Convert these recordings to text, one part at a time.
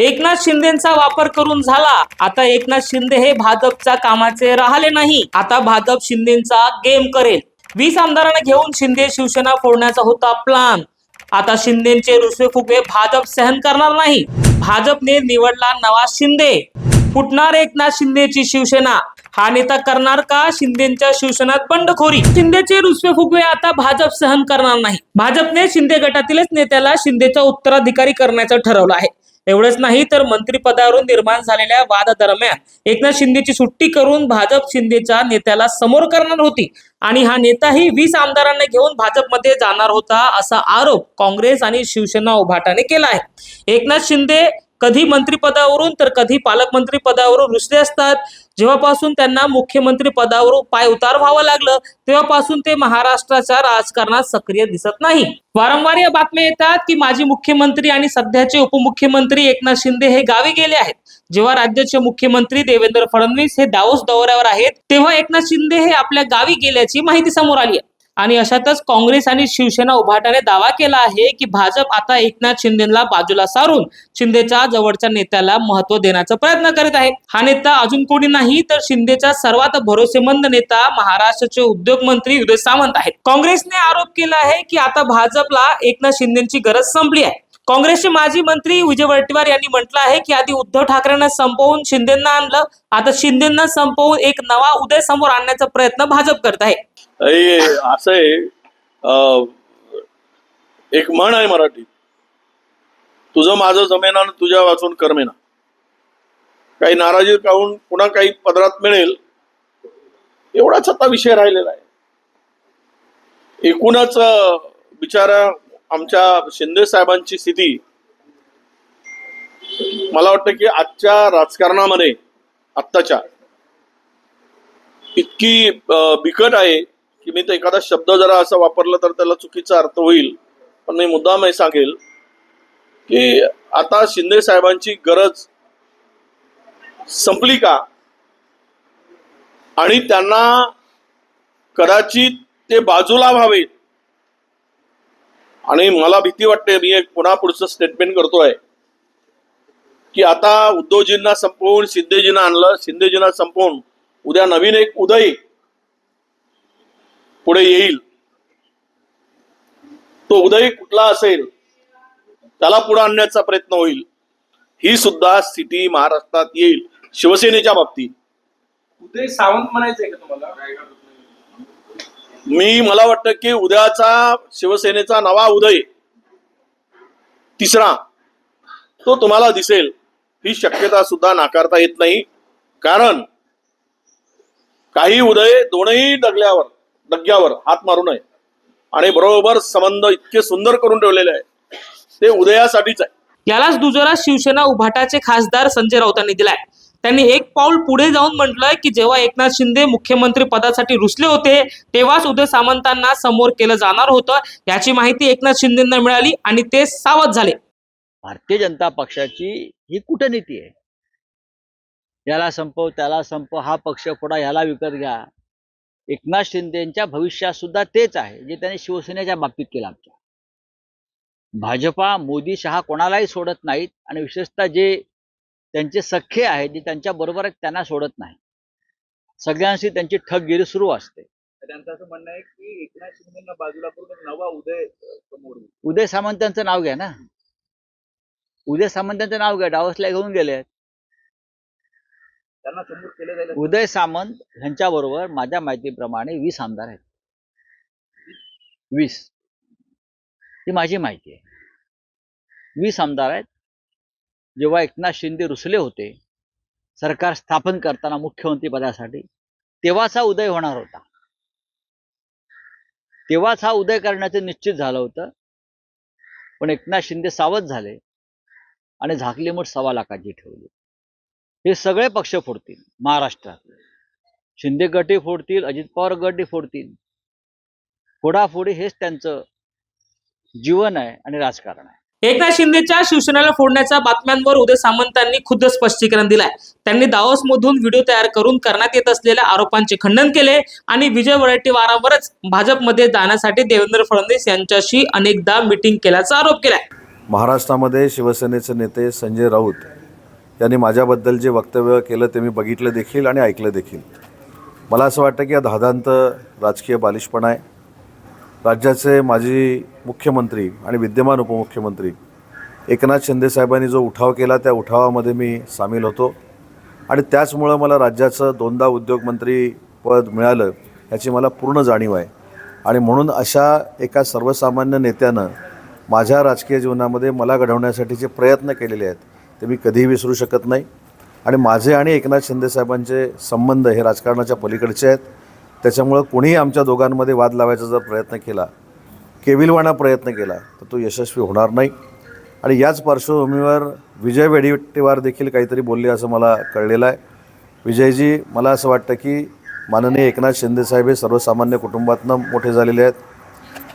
एकनाथ शिंदेचा वापर करून झाला. आता एकनाथ शिंदे हे भाजपच्या कामाचे राहिले नाही. आता भाजप शिंदेचा गेम करेल. वीस आमदारांना घेऊन शिंदे शिवसेना फोडण्याचा होता प्लान आता शिंदेचे रुसवे फुगवे भाजप सहन करणार नाही. भाजपने निवडला नवा शिंदे. फुटणार एकनाथ शिंदेची शिवसेना. हा नेता करणार का शिंदेच्या शिवसेनात बंडखोरी? शिंदेचे रुसवे फुगवे आता भाजप सहन करणार नाही. भाजपने शिंदे गटातीलच नेत्याला शिंदेचा उत्तराधिकारी करण्याचं ठरवलं आहे. एवढंच नाही तर मंत्रिपदावरून निर्माण झालेल्या वादादरम्यान एकनाथ शिंदेची सुट्टी करून भाजप शिंदेच्या नेत्याला समोर करणार होती. आणि हा नेताही वीस आमदारांना घेऊन भाजपमध्ये जाणार होता असा आरोप काँग्रेस आणि शिवसेना उभाटाने केला आहे. एकनाथ शिंदे कधी मंत्रिपदावरून तर कधी पालकमंत्री पदावरून रुसले असतात. जेव्हापासून त्यांना मुख्यमंत्री पदावरून पाय उतार व्हावं लागलं तेव्हापासून ते महाराष्ट्राच्या राजकारणात सक्रिय दिसत नाही. वारंवार या बातम्या येतात की माजी मुख्यमंत्री आणि सध्याचे उपमुख्यमंत्री एकनाथ शिंदे हे गावी गेले आहेत. जेव्हा राज्याचे मुख्यमंत्री देवेंद्र फडणवीस हे दाऊस दौऱ्यावर आहेत तेव्हा एकनाथ शिंदे हे आपल्या गावी गेल्याची माहिती समोर आली आहे. आणि अशातच काँग्रेस आणि शिवसेना उभाटाने दावा केला आहे की भाजप आता एकनाथ शिंदेला बाजूला सारून शिंदेच्या जवळच्या नेत्याला महत्त्व देण्याचा प्रयत्न करीत आहे. हा नेता अजून कोणी नाही तर शिंदेचा सर्वात भरोसेमंद नेता महाराष्ट्राचे उद्योग मंत्री उदय सामंत आहेत. काँग्रेसने आरोप केला आहे की आता भाजपला एकनाथ शिंदेची गरज संपली आहे. काँग्रेसचे माजी मंत्री विजय वडेट्टीवार यांनी म्हटलं आहे की आधी उद्धव ठाकरेंना संपवून शिंदेना आणलं आता शिंदेना संपवून एक नवा उदय समोर आणण्याचा प्रयत्न भाजप करत आहे. असं आहे अं, एक म्हण आहे मराठी. तुझं माझं जमेना आणि तुझ्या वाचून करमेना. काही नाराजी काहून पुन्हा काही पदरात मिळेल एवढाच आता विषय राहिलेला आहे. एकूणच बिचारा आमच्या शिंदे साहेबांची स्थिती मला वाटतं की आजच्या राजकारणामध्ये आत्ताच्या इतकी बिकट आहे. की मी तर एखादा शब्द जरा असा वापरला तर त्याला चुकीचा अर्थ होईल. पण मी मुद्दाम हे सांगेल की आता शिंदे साहेबांची गरज संपली का? आणि त्यांना कदाचित ते बाजूला व्हावेत. आणि मला भीती वाटते मी एक पुन्हा पुढचं स्टेटमेंट करतोय की आता उद्धवजींना संपवून शिंदेजींना आणलं शिंदेजींना संपवून उद्या नवीन एक उदय पुढे येईल. तो उदय कुठला असेल? त्याला पुढे आणण्याचा प्रयत्न होईल. ही सुद्धा स्थिती महाराष्ट्रात येईल शिवसेनेच्या बाबतीत. उदय सावंत म्हणायचंय का तुम्हाला? मी मला वाटतं की उद्याचा शिवसेनेचा नवा उदय तिसरा तो तुम्हाला दिसेल. ही शक्यता सुद्धा नाकारता येत नाही. कारण काही उदय दोनही डगल्यावर डग्यावर हात मारू नये. आणि बरोबर संबंध इतके सुंदर करून ठेवलेले आहे ते उदयासाठीच आहे. यालाच दुजोरा शिवसेना उभाटाचे खासदार संजय राऊतांनी दिलाय. त्यांनी एक पाऊल पुढे जाऊन म्हटलंय की जेव्हा एकनाथ शिंदे मुख्यमंत्री पदासाठी रुसले होते तेव्हाच उदय सामंतांना समोर केलं जाणार होतं. याची माहिती एकनाथ शिंदेना मिळाली आणि ते सावध झाले. भारतीय जनता पक्षाची ही कूटनीती आहे. याला संपव त्याला संपव हा पक्ष फोडा ह्याला विकत घ्या. एकनाथ शिंदेच्या भविष्यात सुद्धा तेच आहे जे त्यांनी शिवसेनेच्या बाबतीत केलं आमच्या. भाजपा मोदी शहा कोणालाही सोडत नाहीत आणि विशेषतः जे त्यांचे सख्खे आहेत जे त्यांच्या बरोबर आहेत त्यांना सोडत नाही सगळ्यांशी त्यांची ठगगिरी सुरू असते. त्यांचं असं म्हणणं आहे की एकनाथ शिंदेना बाजूला करून एक नवा उदय समोर. उदय सामंतांचं नाव घ्या ना. उदय सामंतांचं नाव घ्या डावसला घेऊन गेले त्यांना समोर केलं जाईल उदय सामंत ह्यांच्या बरोबर माझ्या माहितीप्रमाणे वीस आमदार आहेत. वीस. ही माझी माहिती आहे. वीस आमदार आहेत. जेव्हा एकनाथ शिंदे रुसले होते सरकार स्थापन करताना मुख्यमंत्री पदासाठी तेव्हाच हा उदय होणार होता. तेव्हाच हा उदय करण्याचं निश्चित झालं होतं. पण एकनाथ शिंदे सावध झाले आणि झाकली मोठ सव्वा लाखाची ठेवली. हे सगळे पक्ष फोडतील महाराष्ट्रात. शिंदे गटही फोडतील अजित पवार गटही फोडतील. फोडाफोडी हेच त्यांचं जीवन आहे आणि राजकारण आहे. एकनाथ शिंदेच्या शिवसेनेला फोडण्याच्या बातम्यांवर उदय सामंतांनी खुद्द स्पष्टीकरण दिलंय. त्यांनी दावोस मधून व्हिडिओ तयार करून करण्यात येत असलेल्या आरोपांचे खंडन केले आणि विजय वडेट्टीवारांवरच भाजपमध्ये जाण्यासाठी देवेंद्र फडणवीस यांच्याशी अनेकदा मिटिंग केल्याचा आरोप केलाय. महाराष्ट्रामध्ये शिवसेनेचे नेते संजय राऊत त्यांनी माझ्याबद्दल जे वक्तव्य केलं ते मी बघितलं देखील आणि ऐकलं देखील. मला असं वाटतं की हा धादांत राजकीय बालिशपणा आहे. राज्याचे माजी मुख्यमंत्री आणि विद्यमान उपमुख्यमंत्री एकनाथ शिंदेसाहेबांनी जो उठाव केला त्या उठावामध्ये मी सामील होतो. आणि त्याचमुळं मला राज्याचं दोनदा उद्योगमंत्री पद मिळालं याची मला पूर्ण जाणीव आहे. आणि म्हणून अशा एका सर्वसामान्य नेत्यानं माझ्या राजकीय जीवनामध्ये मला घडवण्यासाठीचे प्रयत्न केलेले आहेत. ते मी कधीही विसरू शकत नाही. आणि माझे आणि एकनाथ शिंदेसाहेबांचे संबंध हे राजकारणाच्या पलीकडचे आहेत. त्याच्यामुळं कोणीही आमच्या दोघांमध्ये वाद लावायचा जर प्रयत्न केला केविलवाणा प्रयत्न केला तर तो यशस्वी होणार नाही. आणि याच पार्श्वभूमीवर विजय वेडिट्टीवार देखील काहीतरी बोलले असं मला कळलेलं आहे. विजयजी मला असं वाटतं की माननीय एकनाथ शिंदेसाहेब हे सर्वसामान्य कुटुंबातनं मोठे झालेले आहेत.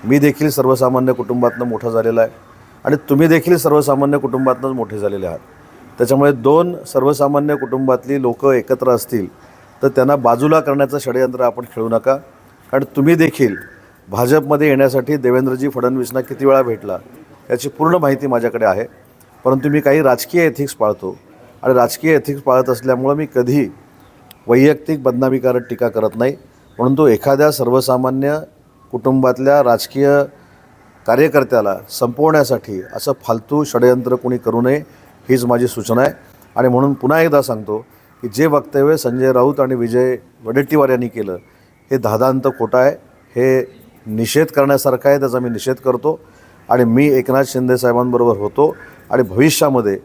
मी देखील सर्वसामान्य कुटुंबातनं मोठा झालेला आहे. आणि तुम्ही देखील सर्वसामान्य कुटुंबातनंच मोठे झालेले आहात. त्याच्यामुळे दोन सर्वसामान्य कुटुंबातली लोकं एकत्र असतील तर त्यांना बाजूला करण्याचं षडयंत्र आपण खेळू नका. कारण तुम्ही देखील भाजपमध्ये येण्यासाठी देवेंद्रजी फडणवीसना किती वेळा भेटला याची पूर्ण माहिती माझ्याकडे आहे. परंतु मी काही राजकीय एथिक्स पाळतो आणि राजकीय एथिक्स पाळत असल्यामुळं मी कधी वैयक्तिक बदनामीकारक टीका करत नाही. परंतु एखाद्या सर्वसामान्य कुटुंबातल्या राजकीय कार्यकर्त्याला संपवण्यासाठी असं फालतू षडयंत्र कोणी करू नये हीच माझी सूचना आहे. आणि म्हणून पुन्हा एकदा सांगतो की जे वक्तव्य संजय राऊत आणि विजय वडेट्टीवार यांनी केलं हे धादांत खोटं आहे. हे निषेध करण्यासारखं आहे त्याचा मी निषेध करतो. आणि मी एकनाथ शिंदे साहेबांबरोबर होतो. आणि भविष्यामध्ये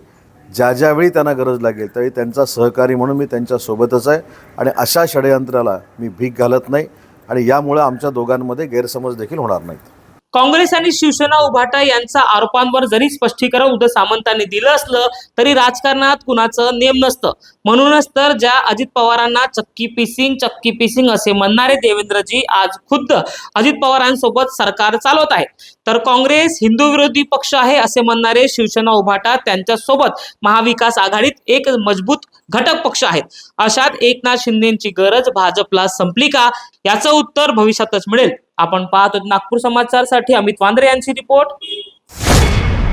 ज्या ज्यावेळी त्यांना गरज लागेल त्यावेळी त्यांचा सहकारी म्हणून मी त्यांच्यासोबतच आहे. आणि अशा षडयंत्राला मी भीक घालत नाही. आणि यामुळं आमच्या दोघांमध्ये गैरसमज देखील होणार नाहीत. काँग्रेस आणि शिवसेना उभाटा यांचा आरोपांवर जरी स्पष्टीकरण उदय सामंतांनी दिलं असलं तरी राजकारणात कुणाचं नेम नसतं. म्हणूनच तर ज्या अजित पवारांना चक्की पिसिंग चक्की पिसिंग असे म्हणणारे देवेंद्रजी आज खुद्द अजित पवारांसोबत सरकार चालवत आहे तर काँग्रेस हिंदू विरोधी पक्ष आहे असे म्हणणारे शिवसेना उभाटा त्यांच्यासोबत महाविकास आघाडीत एक मजबूत घटक पक्ष आहेत. अशात एकनाथ शिंदेची गरज भाजपला संपली का? याचं उत्तर भविष्यातच मिळेल. आपण पाहतो नागपूर समाचारसाठी अमित वांद्रे यांची रिपोर्ट.